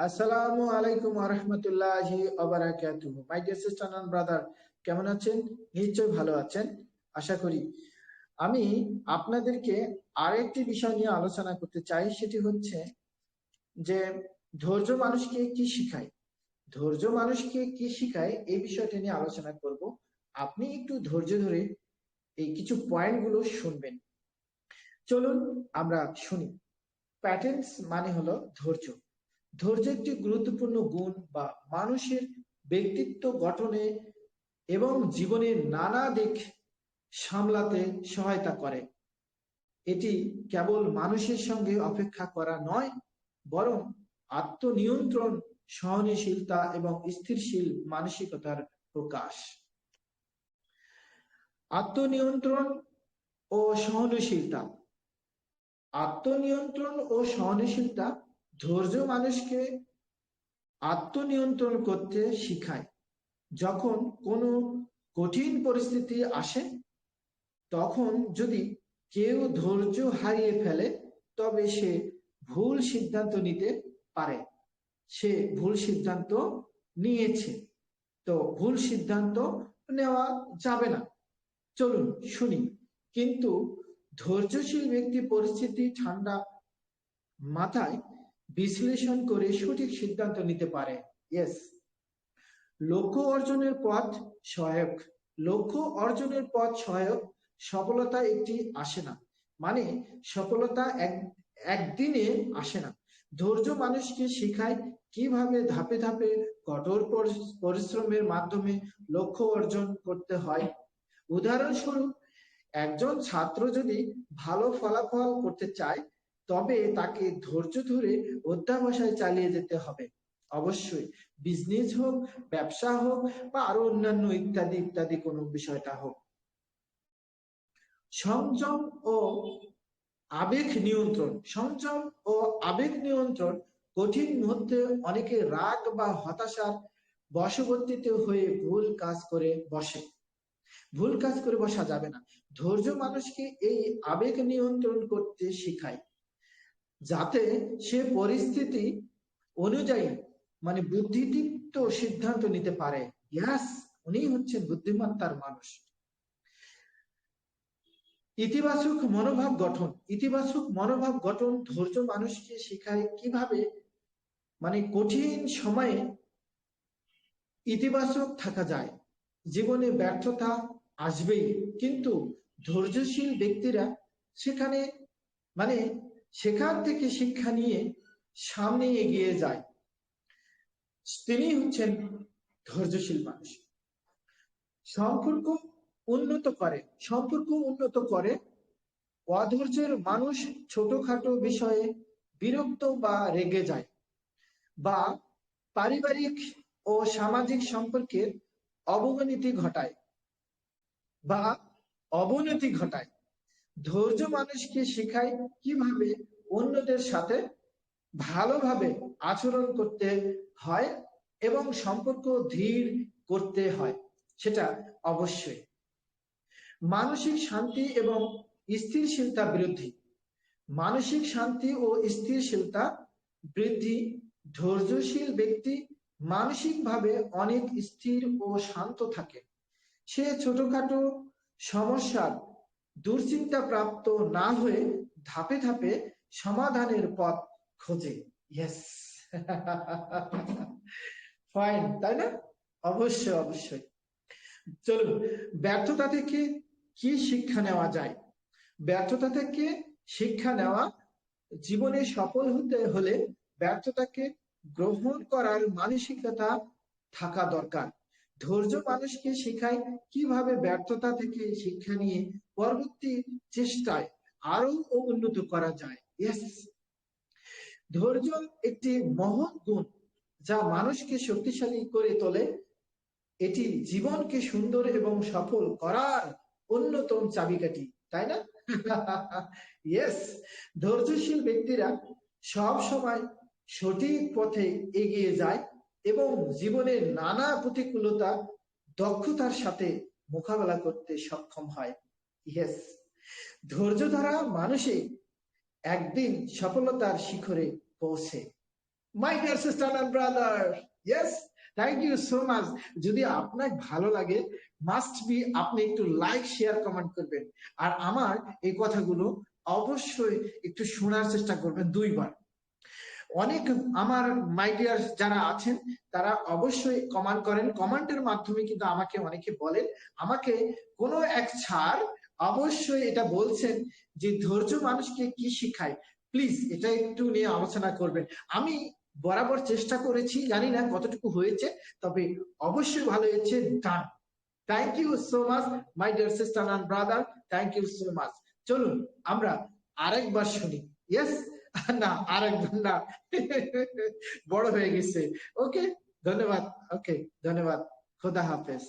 আসসালামু আলাইকুম মাই dear sister brother কেমন আছেন? ভালো আছেন। আশা করি। আমি আপনাদেরকে আরেকটি বিষয় নিয়ে আলোচনা করতে চাই, সেটি হচ্ছে যে ধৈর্য মানুষকে কি শিখায়? ধৈর্য মানুষকে কি শিখায়? এই বিষয়টা নিয়ে আলোচনা করব। আপনি একটু ধৈর্য ধরে এই কিছু পয়েন্টগুলো শুনবেন। চলুন আমরা শুনি। প্যাটেন্স মানে হলো ধৈর্য। ধৈর্য একটি গুরুত্বপূর্ণ গুণ বা মানুষের ব্যক্তিত্ব গঠনে এবং জীবনের নানা দিক সামলাতে সহায়তা করে। এটি কেবল মানুষের সঙ্গে অপেক্ষা করা নয়, বরং আত্মনিয়ন্ত্রণ, সহনশীলতা এবং স্থিরশীল মানসিকতার প্রকাশ। আত্মনিয়ন্ত্রণ ও সহনশীলতা। আত্মনিয়ন্ত্রণ ও সহনশীলতা ধৈর্য মানুষকে আত্মনিয়ন্ত্রণ করতে শিখায়। যখন কোনো কঠিন পরিস্থিতি আসে, তখন যদি কেউ ধৈর্য হারিয়ে ফেলে, তবে সে ভুল সিদ্ধান্ত নিতে পারে। সে ভুল সিদ্ধান্ত নিয়েছে। তো ভুল সিদ্ধান্ত নেওয়া যাবে না। চলুন শুনি। কিন্তু ধৈর্যশীল ব্যক্তি পরিস্থিতি ঠান্ডা মাথায় বিশ্লেষণ করে সঠিক সিদ্ধান্ত নিতে পারে। ইয়েস লক্ষ্য অর্জনের পথ সহায়ক। লক্ষ্য অর্জনের পথ সহায়ক, সফলতা একটি আসে না। মানে সফলতা এক, একদিনে আসে না। ধৈর্য মানুষকে শেখায় কীভাবে ধাপে ধাপে কঠোর পরিশ্রমের মাধ্যমে লক্ষ্য অর্জন করতে হয়। উদাহরণস্বরূপ, একজন ছাত্র যদি ভালো ফলাফল করতে চায় তবে তাকে ধৈর্য ধরে অধ্যাবসায় চালিয়ে যেতে হবে। অবশ্যই বিজনেস হোক, ব্যবসা হোক বা আরও অন্যান্য ইত্যাদি ইত্যাদি কোনো বিষয়টা হোক। সংযম ও আবেগ নিয়ন্ত্রণ, সংযম ও আবেগ নিয়ন্ত্রণ কঠিন মুহূর্তে অনেকে রাগ বা হতাশার বশবর্তীতে হয়ে ভুল কাজ করে বসে। ভুল কাজ করে বসা যাবে না। ধৈর্য মানুষকে এই আবেগ নিয়ন্ত্রণ করতে শেখায়। যাতে সে পরিস্থিতি অনুযায়ী মানে বুদ্ধিদীপ্ত সিদ্ধান্ত নিতে পারে। ইয়াস উনি হচ্ছেন বুদ্ধিমত্তার মানুষ। ইতিবাচক মনোভাব গঠন। ইতিবাচক মনোভাব গঠন ধৈর্য মানুষকে শেখায় কীভাবে মানে কঠিন সময়ে ইতিবাচক থাকা যায়। জীবনে ব্যর্থতা আসবেই। কিন্তু ধৈর্যশীল ব্যক্তিরা সেখানে মানে সেখান থেকে শিক্ষা নিয়ে সামনে এগিয়ে যায়। তিনি হচ্ছেন ধৈর্যশীল মানুষ। সম্পর্ক উন্নত করে, সম্পর্ক উন্নত করে। অধৈর্যের মানুষ ছোটখাটো বিষয়ে বিরক্ত বা রেগে যায় বা পারিবারিক ও সামাজিক সম্পর্কের অবনতি ঘটায় বা অবনতি ঘটায়। ধৈর্য মানুষকে শেখায় কীভাবে অন্যদের সাথে ভালোভাবে আচরণ করতে হয় এবং সম্পর্ক ধীর করতে হয়, সেটা অবশ্যই। মানসিক শান্তি এবং স্থিরশীলতা বৃদ্ধি। মানসিক শান্তি ও স্থিরশীলতা বৃদ্ধি। ধৈর্যশীল ব্যক্তি মানসিকভাবে অনেক স্থির ও শান্ত থাকে। সে ছোটখাটো সমস্যার দুশ্চিন্তা প্রাপ্ত না হয়ে ধাপে ধাপে সমাধানের পথ খোঁজে। ইয়েস ফাইন তাই না? অবশ্যই অবশ্যই। চলুন, ব্যর্থতা থেকে কি শিক্ষা নেওয়া যায়? ব্যর্থতা থেকে শিক্ষা নেওয়া জীবনে সফল হতে হলে ব্যর্থতাকে গ্রহণ করার মানসিকতা থাকা দরকার। ধৈর্য মানুষকে শেখায় কীভাবে ব্যর্থতা থেকে শিক্ষা নিয়ে পরবর্তী চেষ্টায় আরও উন্নত করা যায়। ইয়েস ধৈর্য একটি মহৎ গুণ যা মানুষকে শক্তিশালী করে তোলে। এটি জীবনকে সুন্দর এবং সফল করার অন্যতম চাবিকাঠি, তাই না? ইয়েস ধৈর্যশীল ব্যক্তিরা সব সময় সঠিক পথে এগিয়ে যায় এবং জীবনের নানা প্রতিকূলতা, দক্ষতার সাথে মোকাবেলা করতে সক্ষম হয়। ইয়েস ধৈর্য ধরা মানুষই একদিন সফলতার শিখরে পৌঁছে। My dear sister and brother yes thank you so much যদি আপনার ভালো লাগে মাস্ট বি আপনি একটু লাইক শেয়ার কমেন্ট করবেন। আর আমার এই কথাগুলো অবশ্যই একটু শোনার চেষ্টা করবেন দুইবার। অনেক আমার মাই ডিয়ার যারা আছেন, তারা অবশ্যই কমেন্ট করেন। কমেন্টের মাধ্যমে কিন্তু আমাকে অনেকে বলেন। আমাকে কোনো এক ছাড় অবশ্যই এটা বলছেন যে ধৈর্য মানুষকে কি শিখায়? প্লিজ এটা একটু নিয়ে আলোচনা করবেন। আমি বরাবর চেষ্টা করেছি, জানি না কতটুকু হয়েছে, তবে অবশ্যই ভালো হয়েছে done thank you so much my dear sister and brother thank you so much চলুন, আমরা আরেকবার শুনি। ইয়েস না, আরেকবার না। বড় হয়ে গেছে। ওকে ধন্যবাদ। ওকে ধন্যবাদ। খোদা হাফেজ।